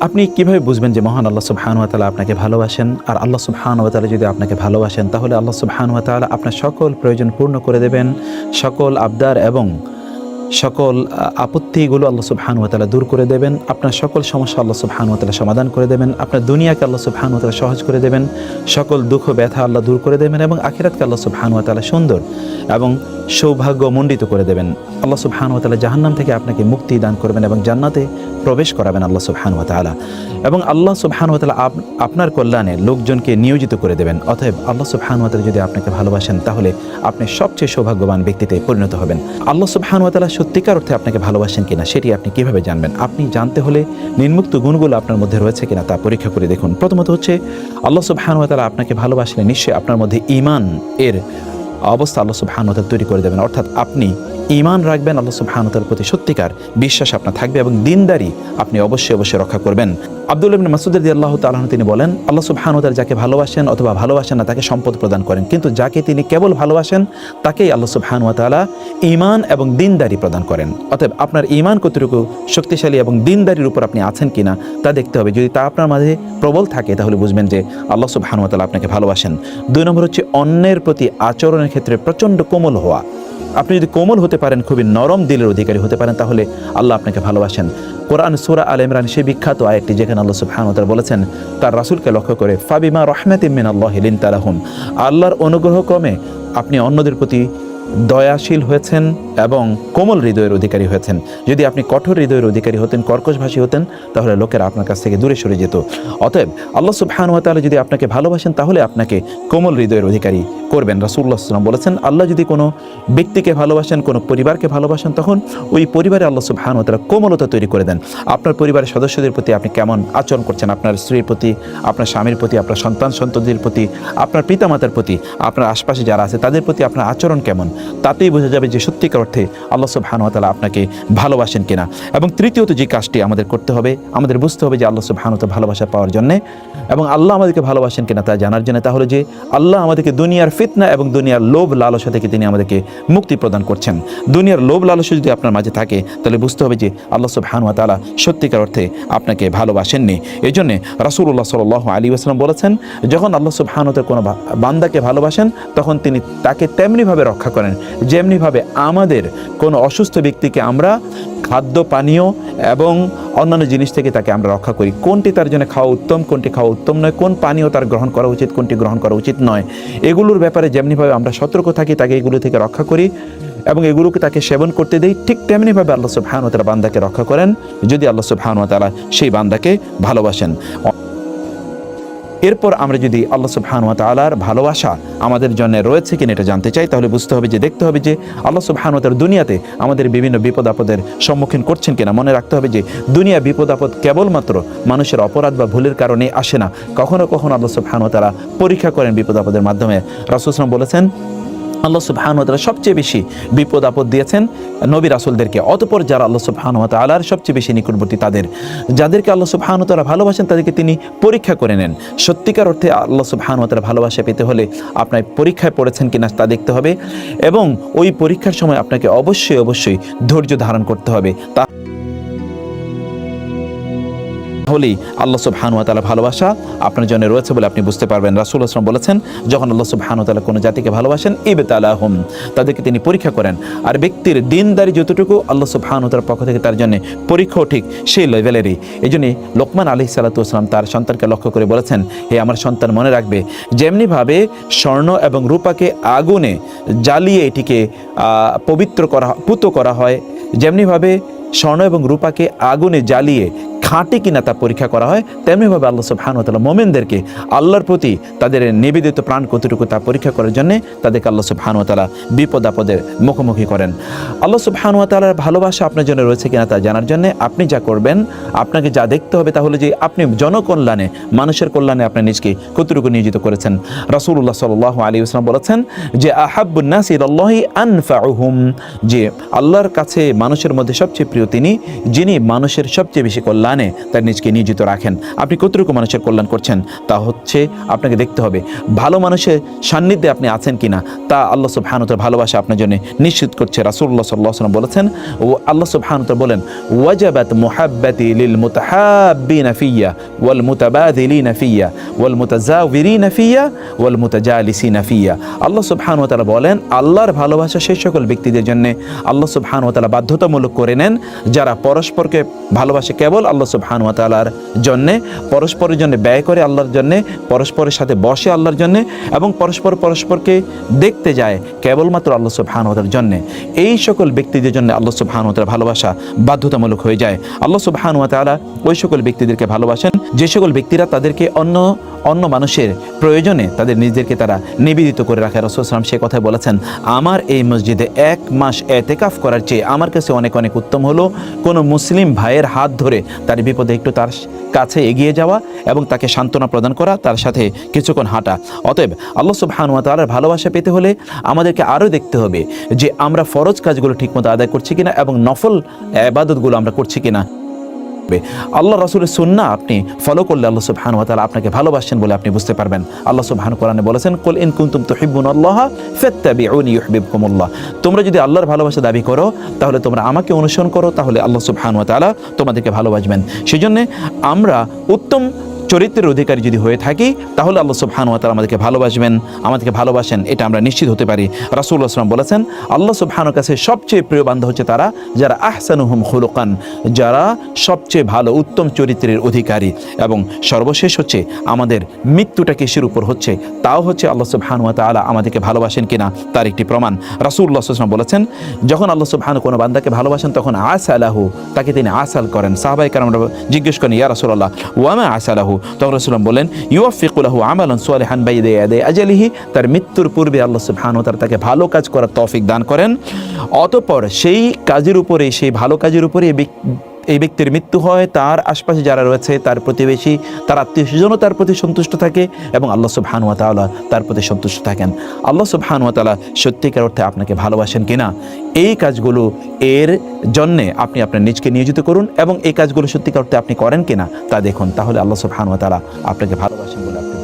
আপনি কীভাবে বুঝবেন যে মহান আল্লাহ সুবহানুয়া তালা আপনাকে ভালোবাসেন? আর আল্লাহ সুবহানুয়া তালা যদি আপনাকে ভালোবাসেন, তাহলে আল্লাহ তালা আপনার সকল প্রয়োজন পূর্ণ করে দেবেন। সকল আবদার এবং সকল আপত্তিগুলো আল্লাহ সুবহানুয়া তাআলা দূর করে দেবেন। আপনার সকল সমস্যা আল্লাহ সুবহানুয়া তাআলা সমাধান করে দেবেন। আপনার দুনিয়াকে আল্লাহ সুবহানুয়া তাআলা সহজ করে দেবেন। সকল দুঃখ, ব্যথা আল্লাহ দূর করে দেবেন এবং আখিরাতকে আল্লাহ সুবহানুয়া তাআলা সুন্দর এবং সৌভাগ্যমণ্ডিত করে দেবেন। আল্লাহ সুবহানুয়া তাআলা জাহান্নাম থেকে আপনাকে মুক্তি দান করবেন এবং জান্নাতে প্রবেশ করাবেন আল্লাহ সুবহানুয়া তাআলা। এবং আল্লাহ সুবহানুয়া তাআলা আপ- আপনার কল্যাণে লোকজনকে নিয়োজিত করে দেবেন। অতএব আল্লাহ সুবহানুয়া তাআলা যদি আপনাকে ভালোবাসেন, তাহলে আপনি সবচেয়ে সৌভাগ্যবান ব্যক্তিতে পরিণত হবেন। আল্লাহ সুবাহানুয়াতালা সত্যিকার অর্থে আপনাকে ভালোবাসেন কিনা সেটি আপনি কীভাবে জানবেন? আপনি জানতে হলে নির্মুক্ত গুণগুলো আপনার মধ্যে রয়েছে কিনা তা পরীক্ষা করে দেখুন। প্রথমত হচ্ছে, আল্লাহ সুবাহানুয়াতালা আপনাকে ভালোবাসলে নিশ্চয়ই আপনার মধ্যে ইমান এর অবস্থা আল্লাহ সুবহানুয়া তাআলা তৈরি করে দেবেন। অর্থাৎ আপনি ঈমান রাখবেন, আল্লাহ সুবহানুয়া তাআলার প্রতি সত্যিকার বিশ্বাস আপনার থাকবে এবং দিনদারি আপনি অবশ্যই অবশ্যই রক্ষা করবেন। আব্দুল ইবনে মাসুদ রাদিয়াল্লাহু তাআলা আনহু তিনি বলেন, আল্লাহ সুবহানাহু ওয়া যাকে ভালোবাসেন অথবা ভালোবাসেন না, তাকে সম্পদ প্রদান করেন। কিন্তু যাকে তিনি কেবল ভালোবাসেন, তাকেই আল্লাহ তাআলা ঈমান এবং দিনদারি প্রদান করেন। অতএব আপনার ঈমান কতটুকু শক্তিশালী এবং দিনদারির উপর আপনি আছেন কিনা, তা দেখতে হবে। যদি তা আপনার মাঝে প্রবল থাকে, তাহলে বুঝবেন যে আল্লাহ তাআলা আপনাকে ভালোবাসেন। দুই নম্বর হচ্ছে অন্যের প্রতি আচরণের ক্ষেত্রে প্রচণ্ড কোমল হওয়া। আপনি যদি কোমল হতে পারেন, খুবই নরম দিলের অধিকারী হতে পারেন, তাহলে আল্লাহ আপনাকে ভালোবাসেন। কোরআন সুরা আল ইমরান সেই বিখ্যাত আয়টি যেখানে আল্লাহ সুবহানাহু বলেছেন, তার রাসুলকে লক্ষ্য করে, ফাবিমা রহমাতিমিন আল্লাহ হিলিন লিনতালাহুম আল্লাহর অনুগ্রহক্রমে আপনি অন্যদের প্রতি দয়াশীল হয়েছেন এবং কোমল হৃদয়ের অধিকারী হয়েছেন। যদি আপনি কঠোর হৃদয়ের অধিকারী হতেন, কর্কশভাষী হতেন, তাহলে লোকেরা আপনার কাছ থেকে দূরে সরে যেত। অতএব আল্লাহ তাআলা যদি আপনাকে ভালোবাসেন, তাহলে আপনাকে কোমল হৃদয়ের অধিকারী করবেন। রাসূলুল্লাহ সাল্লাম বলেছেন, আল্লাহ যদি কোনো ব্যক্তিকে ভালোবাসেন, কোনো পরিবারকে ভালোবাসেন, তখন ওই পরিবারে আল্লাহ তাআলা কোমলতা তৈরি করে দেন। আপনার পরিবারের সদস্যদের প্রতি আপনি কেমন আচরণ করছেন? আপনার স্ত্রীর প্রতি, আপনার স্বামীর প্রতি, আপনার সন্তান সন্ততির প্রতি, আপনার পিতামাতার প্রতি, আপনার আশপাশে যারা আছে, তাদের প্রতি আপনার আচরণ কেমন? তাতেই বোঝা যাবে যে সত্যিকার অর্থে আল্লাহ তাআলা আপনাকে ভালোবাসেন কিনা। এবং তৃতীয়ত যে কাজটি আমাদের করতে হবে, আমাদের বুঝতে হবে যে আল্লাহ সুবহানাহু ওয়া ভালোবাসা পাওয়ার জন্যে এবং আল্লাহ আমাদেরকে ভালোবাসেন কিনা তা জানার জন্য তাহলে যে আল্লাহ আমাদেরকে দুনিয়ার ফিতনা এবং দুনিয়ার লোভ লালসা থেকে তিনি আমাদেরকে মুক্তি প্রদান করছেন। দুনিয়ার লোভ লালসা যদি আপনার মাঝে থাকে, তাহলে বুঝতে হবে যে আল্লাহ তাআলা সত্যিকার অর্থে আপনাকে ভালোবাসেননি। এই জন্যে রাসূলুল্লাহ সাল্লাল্লাহু আলাইহি ওয়াসাল্লাম বলেছেন, যখন আল্লাহ তাআলা কোনো বান্দাকে ভালোবাসেন, তখন তিনি তাকে তেমনিভাবে রক্ষা করেন। যেমনিভাবে আমাদের কোনো অসুস্থ ব্যক্তিকে আমরা খাদ্য, পানীয় এবং অন্যান্য জিনিস থেকে তাকে আমরা রক্ষা করি। কোনটি তার জন্য খাওয়া উত্তম, কোনটি খাওয়া উত্তম নয়, কোন পানীয় তার গ্রহণ করা উচিত, কোনটি গ্রহণ করা উচিত নয়। এগুলোর ব্যাপারে যেমনিভাবে আমরা সতর্ক থাকি, তাকে এগুলো থেকে রক্ষা করি এবং এগুলোকে তাকে সেবন করতে দেই। ঠিক তেমনিভাবে আল্লাহ তাআলা বান্দাকে রক্ষা করেন। যদি আল্লাহ তাআলা সেই বান্দাকে ভালোবাসেন। এরপর আমরা যদি আল্লাহ সুবহানুয়া তালার ভালোবাসা আমাদের জন্য রয়েছে কিনা এটা জানতে চাই, তাহলে বুঝতে হবে যে, দেখতে হবে যে আল্লাহ সুবহানাহু ওয়া তাআলা দুনিয়াতে আমাদের বিভিন্ন বিপদ আপদের সম্মুখীন করছেন কিনা। মনে রাখতে হবে যে, দুনিয়া বিপদ আপদ কেবলমাত্র মানুষের অপরাধ বা ভুলের কারণে আসে না। কখনো কখনো আল্লাহ সুবহানুয়া তাআলা পরীক্ষা করেন বিপদ আপদের মাধ্যমে রাসুসলাম বলেছেন আল্লাহ তাআলা সবচেয়ে বেশি বিপদ আপদ দিয়েছেন নবী রাসূলদেরকে। অতঃপর যারা আল্লাহ তাআলার সবচেয়ে বেশি নিকটবর্তী তাদের, যাদেরকে আল্লাহ তাআলা ভালোবাসেন, তাদেরকে তিনি পরীক্ষা করে নেন। সত্যিকার অর্থে আল্লাহ তাআলা ভালোবাসা পেতে হলে আপনার পরীক্ষায় পড়েছেন কিনা তা দেখতে হবে এবং ওই পরীক্ষার সময় আপনাকে অবশ্যই অবশ্যই ধৈর্য ধারণ করতে হবে। তা তাহলেই আল্লাহ সুবহানাহু ওয়া তাআলা ভালোবাসা আপনার জন্য রয়েছে বলে আপনি বুঝতে পারবেন। রাসূল আসলাম বলেছেন, যখন আল্লাহ সুবহানাহু ওয়া তাআলা কোনো জাতিকে ভালোবাসেন, ইবতালাহুম। তাদেরকে তিনি পরীক্ষা করেন। আর ব্যক্তির দিনদারি যতটুকু আল্লাহ সুবহানাহু ওয়া তাআলার পক্ষ থেকে তার জন্য পরীক্ষাও ঠিক সেই লেভেলেরই। এই জন্যই লোকমান আলাইহিস সালাতু ওয়াসালাম তার সন্তানকে লক্ষ্য করে বলেছেন, হে আমার সন্তান, মনে রাখবে, যেমনিভাবে স্বর্ণ এবং রূপাকে আগুনে জ্বালিয়ে এটিকে পবিত্র করা, পুত করা হয়, যেমনিভাবে স্বর্ণ এবং রূপাকে আগুনে জ্বালিয়ে খাঁটি কিনা তা পরীক্ষা করা হয়, তেমনিভাবে আল্লাহ সুবহানাহু ওয়া তাআলা মোমেনদেরকে আল্লাহর প্রতি তাদের নিবেদিত প্রাণ কতটুকু তা পরীক্ষা করার জন্য তাদেরকে আল্লাহ সুবহানাহু ওয়া তাআলা বিপদ আপদের মুখোমুখি করেন। আল্লাহ সুবহানাহু ওয়া তাআলার ভালোবাসা আপনার জন্য রয়েছে কিনা তা জানার জন্য আপনি যা করবেন, আপনাকে যা দেখতে হবে তাহলে যে আপনি জনকল্যাণে, মানুষের কল্যাণে আপনার নিজকে কতটুকু নিয়োজিত করেছেন। রাসূলুল্লাহ সাল্লাল্লাহু আলী ওয়াসাল্লাম বলেছেন যে, আহাব্বুন নাসি ইলাল্লাহি আনফাউহুম যে আল্লাহর কাছে মানুষের মধ্যে সবচেয়ে প্রিয় তিনি, যিনি মানুষের সবচেয়ে বেশি কল্যাণ। কল্যাণে তার নিজকে নিয়োজিত রাখেন। আপনি কতটুকু মানুষের কল্যাণ করছেন, তা হচ্ছে আপনাকে দেখতে হবে, ভালো মানুষের সান্নিধ্যে আপনি আছেন কিনা, তা আল্লাহ সুবহানুতার ভালোবাসা আপনার জন্য নিশ্চিত করছে। রাসূলুল্লাহ সাল্লাল্লাহু আলাইহি বলেছেন, ও আল্লাহ সুবহানুতা বলেন, ওয়াজাবাত মুহাব্বাতি লিল মুতাহাব্বিনা ফিয়া, ওয়াল মুতাবাদিলিনা ফিয়া, ওয়াল মুতাজাওয়িরিনা ফিয়া, ওয়াল মুতাজালিসিনা ফিয়া। আল্লাহ ওয়া তাআলা বলেন, আল্লাহর ভালোবাসা সেই সকল ব্যক্তিদের জন্য আল্লাহ ওয়া তাআলা বাধ্যতামূলক করে নেন, যারা পরস্পরকে ভালোবাসে কেবল আল্লাহ সুবহানাহু ওয়া তালার জন্যে, পরস্পরের জন্য ব্যয় করে আল্লাহর জন্যে, পরস্পরের সাথে বসে আল্লাহর জন্যে এবং পরস্পর পরস্পরকে দেখতে যায় কেবলমাত্র আল্লাহ সুবহানাহু জন্যে। এই সকল ব্যক্তিদের জন্য আল্লাহ তাআলার ভালোবাসা বাধ্যতামূলক হয়ে যায়। আল্লাহ সুবহানাহু ওয়া তালা ওই সকল ব্যক্তিদেরকে ভালোবাসেন, যে সকল ব্যক্তিরা তাদেরকে অন্য অন্য মানুষের প্রয়োজনে তাদের নিজেদেরকে তারা নিবেদিত করে রাখে। রসুলাম সে কথা বলেছেন, আমার এই মসজিদে এক মাস এতেকাফ করার চেয়ে আমার কাছে অনেক অনেক উত্তম হলো কোনো মুসলিম ভাইয়ের হাত ধরে তার বিপদে একটু তার কাছে এগিয়ে যাওয়া এবং তাকে সান্ত্বনা প্রদান করা, তার সাথে কিছুক্ষণ হাঁটা। অতএব আল্লাহ সুবহানুয়া তাআলার ভালোবাসা পেতে হলে আমাদেরকে আরও দেখতে হবে যে আমরা ফরজ কাজগুলো ঠিকমতো আদায় করছি কিনা এবং নফল আবাদতগুলো আমরা করছি কিনা। হবে আল্লাহ রসুলের সুন্না আপনি ফলো করলে আল্লাহ সুবহানাহু ওয়া তাআলা আপনাকে ভালোবাসছেন বলে আপনি বুঝতে পারবেন। আল্লাহ সুবহান কোরআনে বলেছেন, কুল ইন কুনতুম তুহিব্বুন আল্লাহ ফাত্তাবিউনি ইউহিব্বুকুমুল্লাহ। তোমরা যদি আল্লাহর ভালোবাসা দাবি করো, তাহলে তোমরা আমাকে অনুসরণ করো, তাহলে আল্লাহ সুবহানাহু ওয়া তাআলা তোমাদেরকে ভালোবাসবেন। সেজন্য আমরা উত্তম চরিত্রের অধিকারী যদি হয়ে থাকি, তাহলে আল্লাহ সুবহান ওয়া আমাদেরকে ভালোবাসবেন, আমাদেরকে ভালোবাসেন, এটা আমরা নিশ্চিত হতে পারি। রাসূল আসলাম বলেছেন, আল্লাহ সুবহানের কাছে সবচেয়ে প্রিয় বান্ধব হচ্ছে তারা, যারা আহসানুহুম খুলুকান, যারা সবচেয়ে ভালো, উত্তম চরিত্রের অধিকারী। এবং সর্বশেষ হচ্ছে, আমাদের মৃত্যুটা কিসের উপর হচ্ছে, তাও হচ্ছে আল্লাহ সুবহান ওয়া আমাদেরকে ভালোবাসেন কিনা, তার একটি প্রমাণ। রাসূলুল্লাহ আলাইহি বলেছেন, যখন আল্লাহ সুবহান কোনো বান্দাকে ভালোবাসেন, তখন আসালাহু, তাকে তিনি আসাল করেন। সাহাবাই কারণ জিজ্ঞেস করেন, ইয়া রাসূলুল্লাহ ওয়ামা আসালাহু? তখন রাসূলুল্লাহ বলেন ইউফিকুলাহু আমালান সালিহান বাইদা ইয়াদে আজালিহি। তার মৃত্যুর পূর্বে আল্লাহ সুবহানাহু তার তাকে ভালো কাজ করার তৌফিক দান করেন। অতঃপর সেই কাজের উপরে, সেই ভালো কাজের উপরে এই ব্যক্তির মৃত্যু হয়, তার আশপাশে যারা রয়েছে, তার প্রতিবেশী, তার আত্মীয় স্বজনও তার প্রতি সন্তুষ্ট থাকে এবং আল্লাহ সুবহানুয়া তাআলা তার প্রতি সন্তুষ্ট থাকেন। আল্লাহ সুবহানুয়া তাআলা সত্যিকার অর্থে আপনাকে ভালোবাসেন কিনা এই কাজগুলো এর জন্যে আপনি আপনার নিজকে নিয়োজিত করুন এবং এই কাজগুলো সত্যিকার অর্থে আপনি করেন কিনা তা দেখুন। তাহলে আল্লাহ সুবহানুয়া তাআলা আপনাকে ভালোবাসেন বলে আপনি